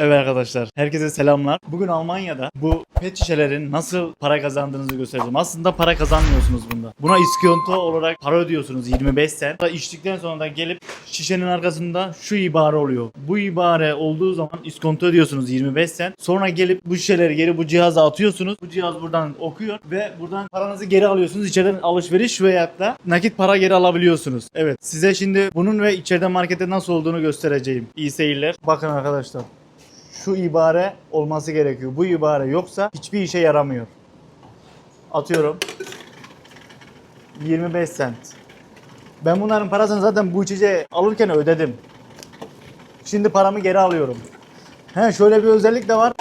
Evet arkadaşlar, herkese selamlar. Bugün Almanya'da bu pet şişelerin nasıl para kazandığınızı göstereceğim. Aslında para kazanmıyorsunuz bunda. Buna iskonto olarak para ödüyorsunuz 25 cent. Da içtikten sonra da gelip şişenin arkasında şu ibare oluyor. Bu ibare olduğu zaman iskonto ödüyorsunuz 25 cent. Sonra gelip bu şişeleri geri bu cihaza atıyorsunuz. Bu cihaz buradan okuyor ve buradan paranızı geri alıyorsunuz. İçeriden alışveriş veyahut da nakit para geri alabiliyorsunuz. Evet, size şimdi bunun ve içeride markette nasıl olduğunu göstereceğim. İyi seyirler. Bakın arkadaşlar şu ibare olması gerekiyor. Bu ibare yoksa hiçbir işe yaramıyor. Atıyorum. 25 cent. Ben bunların parasını zaten bu içeceği alırken ödedim. Şimdi paramı geri alıyorum. He şöyle bir özellik de var.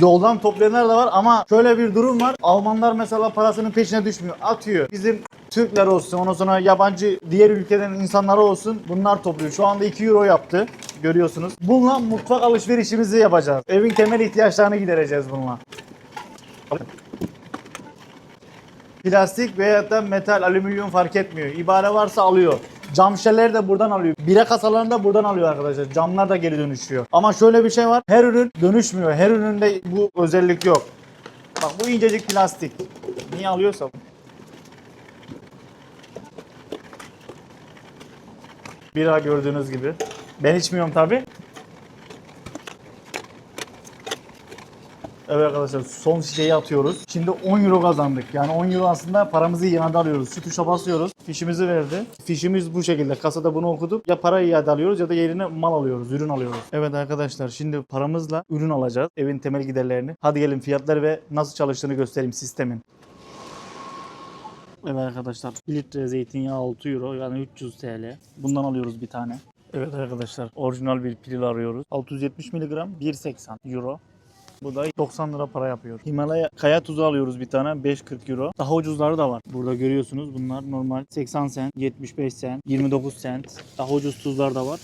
Yoldan toplayanlar da var ama şöyle bir durum var. Almanlar mesela parasının peşine düşmüyor. Atıyor. Bizim Türkler olsun, ondan sonra yabancı diğer ülkeden insanlar olsun bunlar topluyor. Şu anda 2 euro yaptı. Görüyorsunuz. Bununla mutfak alışverişimizi yapacağız. Evin temel ihtiyaçlarını gidereceğiz bununla. Plastik veya da metal, alüminyum fark etmiyor. İbare varsa alıyor. Cam şişeleri de buradan alıyor. Bira kasalarını da buradan alıyor arkadaşlar. Camlar da geri dönüşüyor. Ama şöyle bir şey var. Her ürün dönüşmüyor. Her üründe bu özellik yok. Bak bu incecik plastik. Niye alıyorsam? Bira gördüğünüz gibi. Ben içmiyorum tabi. Evet arkadaşlar son şişeyi atıyoruz. Şimdi 10 euro kazandık. Yani 10 euro aslında paramızı iade alıyoruz. Şu tuşa basıyoruz. Fişimizi verdi. Fişimiz bu şekilde. Kasada bunu okuduk. Ya para iade alıyoruz ya da yerine mal alıyoruz. Ürün alıyoruz. Evet arkadaşlar şimdi paramızla ürün alacağız. Evin temel giderlerini. Hadi gelin fiyatları ve nasıl çalıştığını göstereyim sistemin. Evet arkadaşlar 1 litre zeytinyağı 6 euro yani 300 TL. Bundan alıyoruz bir tane. Evet arkadaşlar orijinal bir piril arıyoruz. 670 mg 1.80 euro. Bu da 90 lira para yapıyor. Himalaya kaya tuzu alıyoruz bir tane 5.40 euro. Daha ucuzları da var. Burada görüyorsunuz bunlar normal 80 cent, 75 cent, 29 cent. Daha ucuz tuzlar da var.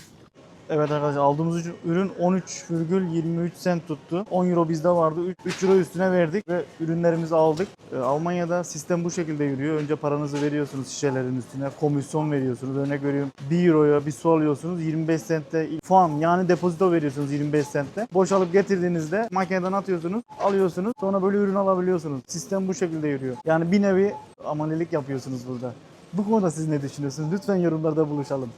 Evet arkadaşlar aldığımız ürün 13,23 cent tuttu. 10 euro bizde vardı. 3, 3 euro üstüne verdik ve ürünlerimizi aldık. Ee, Almanya'da sistem bu şekilde yürüyor. Önce paranızı veriyorsunuz şişelerin üstüne. Komisyon veriyorsunuz. Örnek veriyorum 1 euroya bir su alıyorsunuz. 25 centte fon yani depozito veriyorsunuz 25 centte. Boşalıp getirdiğinizde makineden atıyorsunuz. Alıyorsunuz. Sonra böyle ürün alabiliyorsunuz. Sistem bu şekilde yürüyor. Yani bir nevi amelilik yapıyorsunuz burada. Bu konuda siz ne düşünüyorsunuz? Lütfen yorumlarda buluşalım.